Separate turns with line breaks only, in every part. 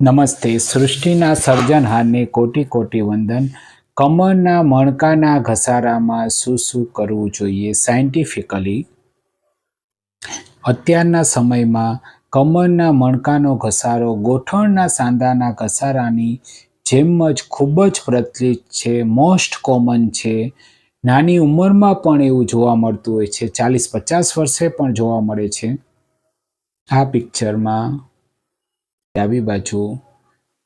નમસ્તે. સૃષ્ટિના સર્જનહારને કોટી કોટી વંદન. કમરના મણકાના ઘસારામાં શું શું કરવું જોઈએ? સાયન્ટિફિકલી અત્યારના સમયમાં કમરના મણકાનો ઘસારો ગોઠણના સાંધાના ઘસારાની જેમ જ ખૂબ જ પ્રચલિત છે મોસ્ટ કોમન છે. નાની ઉંમરમાં પણ એવું જોવા મળતું હોય છે. ચાલીસ પચાસ વર્ષે પણ જોવા મળે છે. આ પિક્ચરમાં ડાબી બાજુ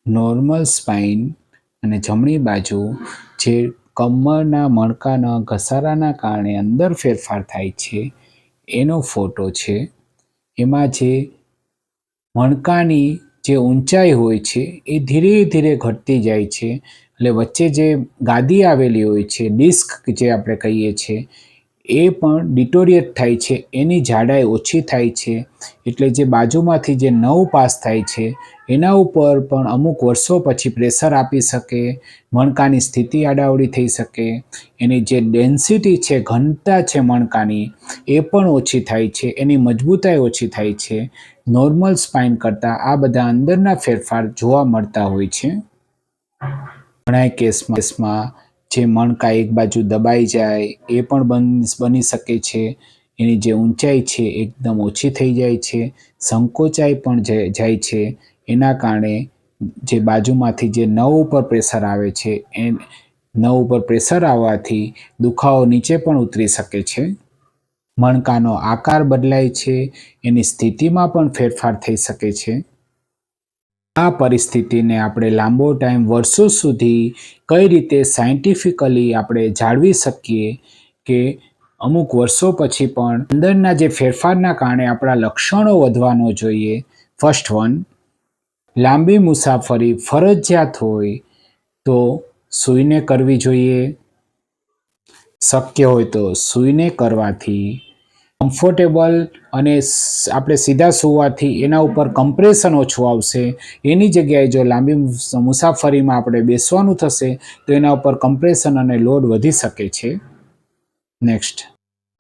નોર્મલ સ્પાઇન અને જમણી બાજુ જે કમરના મણકાના ઘસારાના કારણે અંદર ફેરફાર થાય છે, એનો ફોટો છે. એમાં જે મણકાની જે ઊંચાઈ હોય છે, એ ધીરે ધીરે ઘટતી જાય છે. એટલે વચ્ચે જે ગાદી આવેલી હોય છે, ડિસ્ક જે આપણે કહીએ છીએ એ પણ ડિટોરિયેટ થાય છે. એની જાડાઈ ઓછી થાય છે. એટલે જે બાજુમાંથી જે નવ પાસ થાય છે, એના ઉપર પણ અમુક વર્ષો પછી પ્રેશર આપી શકે, મણકાની સ્થિતિ આડાવડી થઈ શકે, એની જે ડેન્સિટી છે, ઘનતા છે મણકાની, એ પણ ઓછી થાય છે. એની મજબૂતાઈ ઓછી થાય છે. નોર્મલ સ્પાઇન કરતાં આ બધા અંદરના ફેરફાર જોવા મળતા હોય છે. ઘણા કેસમાં જે મણકા એક બાજુ દબાઈ જાય, એ પણ બન શકે છે. એની જે ઊંચાઈ છે એકદમ ઓછી થઈ જાય છે. સંકોચાઈ પણ જાય છે. એના કારણે જે બાજુમાંથી જે નવ ઉપર પ્રેશર આવે છે, એ નવ ઉપર પ્રેશર આવવાથી દુખાવો નીચે પણ ઉતરી શકે છે. મણકાનો આકાર બદલાય છે. એની સ્થિતિમાં પણ ફેરફાર થઈ શકે છે. આ પરિસ્થિતિને આપણે લાંબો ટાઈમ વર્ષો સુધી કઈ રીતે સાયન્ટિફિકલી આપણે જાળવી શકીએ કે અમુક વર્ષો પછી પણ અંદરના જે ફેરફારના કારણે આપણા લક્ષણો વધવાનો જોઈએ? ફર્સ્ટ વન લાંબી મુસાફરી ફરજિયાત હોય તો સૂઈને કરવી જોઈએ. શક્ય હોય તો સૂઈને કરવાથી કમ્ફર્ટેબલ અને આપણે સીધા સુવાથી એના ઉપર કમ્પ્રેશન ઓછું આવશે. એની જગ્યાએ જો લાંબી મુસાફરીમાં આપણે બેસવાનું થશે, તો એના ઉપર કમ્પ્રેશન અને લોડ વધી શકે છે. નેક્સ્ટ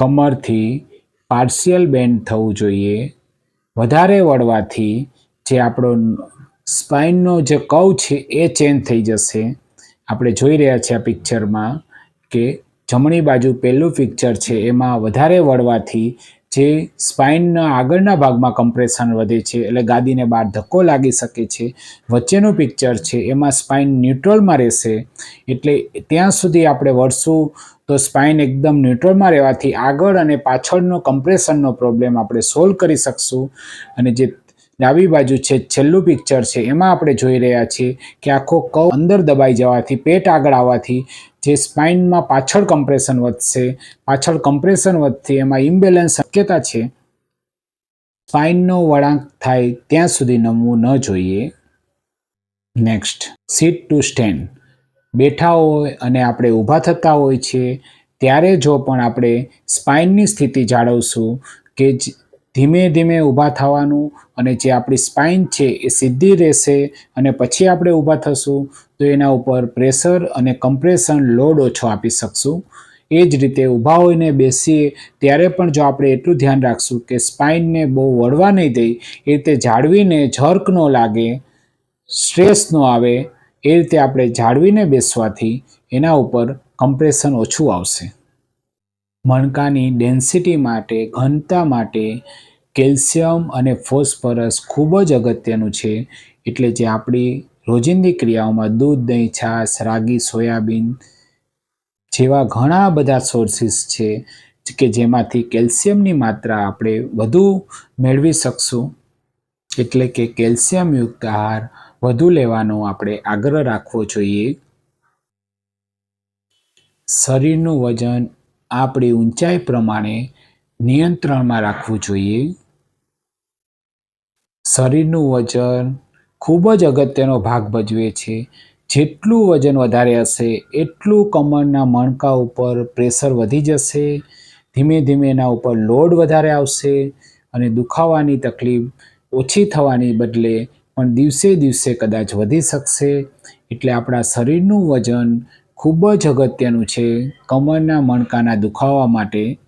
કમરથી પાર્શિયલ બેન્ડ થવું જોઈએ. વધારે વળવાથી જે આપણો સ્પાઇનનો જે કવ છે, એ ચેન્જ થઈ જશે. આપણે જોઈ રહ્યા છીએ આ પિક્ચરમાં કે જમણી બાજુ પહેલું પિક્ચર છે, એમાં વધારે વળવાથી જે સ્પાઇનના આગળના ભાગમાં કમ્પ્રેશન વધે છે, એટલે ગાદીને બહાર ધક્કો લાગી શકે છે. વચ્ચેનું પિક્ચર છે, એમાં સ્પાઇન ન્યુટ્રલમાં રહેશે, એટલે ત્યાં સુધી આપણે વળશું તો સ્પાઇન એકદમ ન્યુટ્રલમાં રહેવાથી આગળ અને પાછળનો કમ્પ્રેશનનો પ્રોબ્લેમ આપણે સોલ્વ કરી શકશું. અને જે ડાબી બાજુ છે છેલ્લું પિક્ચર છે. એમાં આપણે જોઈ રહ્યા છીએ કે આખો કવ અંદર દબાઈ જવાથી, પેટ આગળ આવવાથી, જે સ્પાઇનમાં પાછળ કમ્પ્રેશન વધશે, પાછળ કમ્પ્રેશન વધતી એમાં ઇમ્બેલેન્સ શક્યતા છે. સ્પાઇનનો વળાંક થાય ત્યાં સુધી નમવું ન જોઈએ. નેક્સ્ટ સીટ ટુ સ્ટેન્ડ બેઠા હોય અને આપણે ઊભા થતા હોય છે ત્યારે જો પણ આપણે સ્પાઇનની સ્થિતિ જાળવશું કે ધીમે ધીમે ઊભા થવાનું અને જે આપણી સ્પાઇન છે એ સીધી રહેશે અને પછી આપણે ઊભા થશું, તો એના ઉપર પ્રેશર અને કમ્પ્રેશન લોડ ઓછો આપી શકશું. એ જ રીતે ઊભા હોઈને બેસીએ, ત્યારે પણ જો આપણે એટલું ધ્યાન રાખશું કે સ્પાઇનને બહુ વળવા નહીં દઈ એ રીતે જાળવીને ઝર્ક ન લાગે સ્ટ્રેસ ન આવે, એ રીતે આપણે જાળવીને બેસવાથી એના ઉપર કમ્પ્રેશન ઓછું આવશે. મણકાની ડેન્સિટી માટે, ઘનતા માટે કેલ્શિયમ અને ફોસ્ફરસ ખૂબ જ અગત્યનું છે. એટલે જે આપણી રોજિંદી ક્રિયાઓમાં દૂધ, દહીં, છાશ, રાગી, સોયાબીન જેવા ઘણા બધા સોર્સિસ છે કે જેમાંથી કેલ્શિયમની માત્રા આપણે વધુ મેળવી શકશું. એટલે કે કેલ્શિયમયુક્ત આહાર વધુ લેવાનો આપણે આગ્રહ રાખવો જોઈએ. શરીરનું વજન આપણી ઊંચાઈ પ્રમાણે નિયંત્રણમાં રાખવું જોઈએ. શરીરનું વજન ખૂબ જ અગત્યનો ભાગ ભજવે છે. જેટલું વજન વધારે હશે, એટલું કમરના મણકા ઉપર પ્રેશર વધી જશે. ધીમે ધીમે એના ઉપર લોડ વધારે આવશે અને દુખાવાની તકલીફ ઓછી થવાની બદલે પણ દિવસે દિવસે કદાચ વધી શકશે. એટલે આપણા શરીરનું વજન ખૂબ જ અગત્યનું છે કમરના મણકાના દુખાવા માટે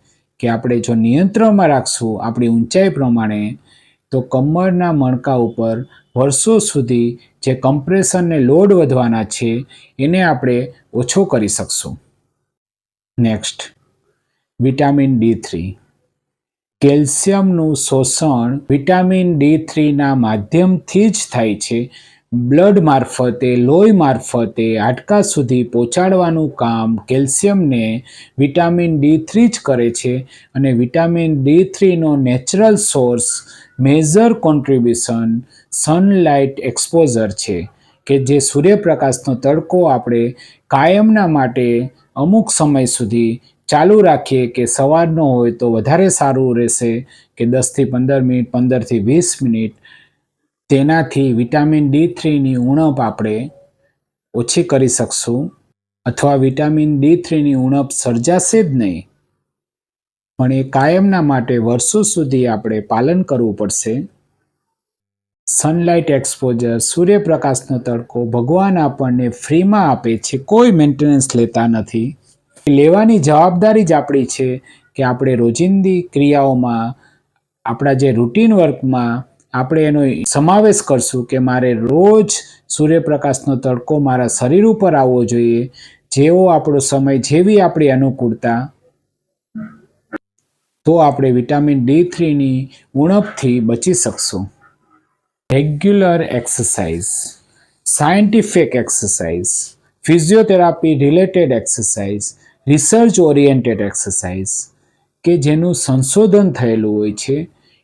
કે આપણે જો નિયંત્રણમાં રાખશું આપણી ઊંચાઈ પ્રમાણે, તો કમરના મણકા ઉપર વર્ષો સુધી જે કમ્પ્રેશનને લોડ વધવાના છે, એને આપણે ઓછો કરી શકશું. Next, vitamin D three. કેલ્શિયમનું શોષણ વિટામિન ડી થ્રીના માધ્યમથી જ થાય છે બ્લડ મારફતે, લોહી મારફતે હાડકા સુધી પહોંચાડવાનું કામ કેલ્શિયમને વિટામિન ડી થ્રી જ કરે છે અને vitamin D થ્રીનો natural source major contribution sunlight exposure છે, કે જે સૂર્યપ્રકાશનો તડકો આપણે કાયમના માટે અમુક સમય સુધી ચાલુ રાખીએ કે સવારનો હોય તો વધારે સારું રહેશે કે દસથી પંદર મિનિટ, પંદરથી વીસ મિનિટ તેનાથી વિટામિન ડી થ્રીની ઉણપ આપણે ઓછી કરી શકશું. અથવા વિટામિન ડી થ્રીની ઉણપ સર્જાશે જ નહીં. પણ એ કાયમના માટે વર્ષો સુધી આપણે પાલન કરવું પડશે. સનલાઇટ એક્સપોઝર સૂર્યપ્રકાશનો તડકો ભગવાન આપણને ફ્રીમાં આપે છે, કોઈ મેન્ટેનન્સ લેતા નથી. લેવાની જવાબદારી જ આપણી છે કે આપણે રોજિંદી ક્રિયાઓમાં, આપણા જે રૂટીન વર્કમાં આપણે એનો સમાવેશ કરશું કે મારે રોજ સૂર્યપ્રકાશનો તડકો મારા શરીર ઉપર આવવો જોઈએ, જેવો આપણો સમય જેવી આપણી અનુકૂળતા. તો આપણે વિટામિન ડી થ્રીની ઉણપથી બચી શકશું. Regular exercise, scientific exercise, physiotherapy related exercise, research oriented exercise, કે જેનું સંશોધન થયેલું હોય છે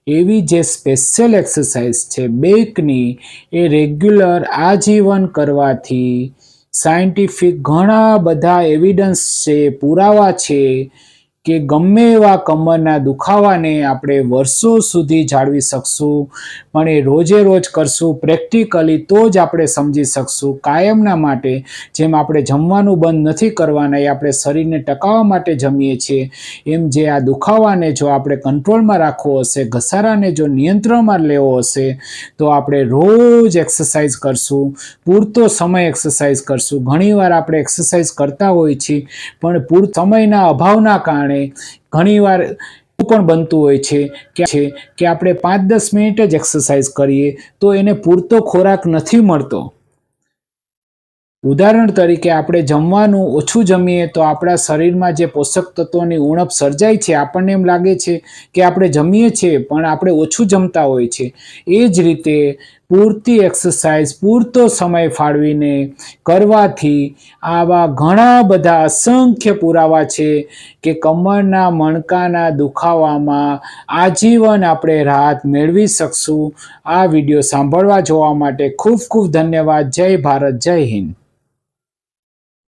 એવી જે સ્પેશિયલ એક્સરસાઇઝ છે, બેકની, એ રેગ્યુલર આજીવન કરવાથી સાયન્ટિફિક ઘણા બધા એવિડન્સ છે, પુરાવા છે કે ગમે એવા કમરના દુખાવાને આપણે વર્ષો સુધી જાળવી શકશું, પણ એ રોજે રોજ કરશું, પ્રેક્ટિકલી તો જ આપણે સમજી શકશું. કાયમના માટે જેમ આપણે જમવાનું બંધ નથી કરવાના, એ આપણે શરીરને ટકાવવા માટે જમીએ છીએ, એમ જે આ દુખાવાને જો આપણે કંટ્રોલમાં રાખવો હશે, ઘસારાને જો નિયંત્રણમાં લેવો હશે, તો આપણે રોજ એક્સરસાઇઝ કરશું, પૂરતો સમય એક્સરસાઇઝ કરશું. ઘણીવાર આપણે એક્સરસાઇઝ કરતા હોઈએ છીએ, પણ પૂર સમયના અભાવના કારણે ઘણીવાર એવું પણ બનતું હોય છે કે કે આપણે પાંચ દસ મિનિટ જ એક્સરસાઇઝ કરીએ તો એને પૂરતો ખોરાક નથી મળતો. ઉદાહરણ તરીકે આપણે જમવાનું ઓછું જમીએ તો આપણા શરીરમાં જે પોષક તત્વોની ઉણપ સર્જાય છે, આપણને એમ લાગે છે કે આપણે જમીએ છીએ પણ આપણે ઓછું જમતા હોય છે. એ જ રીતે પૂરતી એક્સરસાઇઝ પૂરતો સમય ફાળવીને કરવાથી આવા ઘણા બધા અસંખ્ય પુરાવા છે કે કમરના, મણકાના દુખાવામાં આજીવન આપણે રાહત મેળવી શકશું. આ વીડિયો સાંભળવા જોવા માટે ખૂબ ખૂબ ધન્યવાદ. જય ભારત, જય હિન્દ.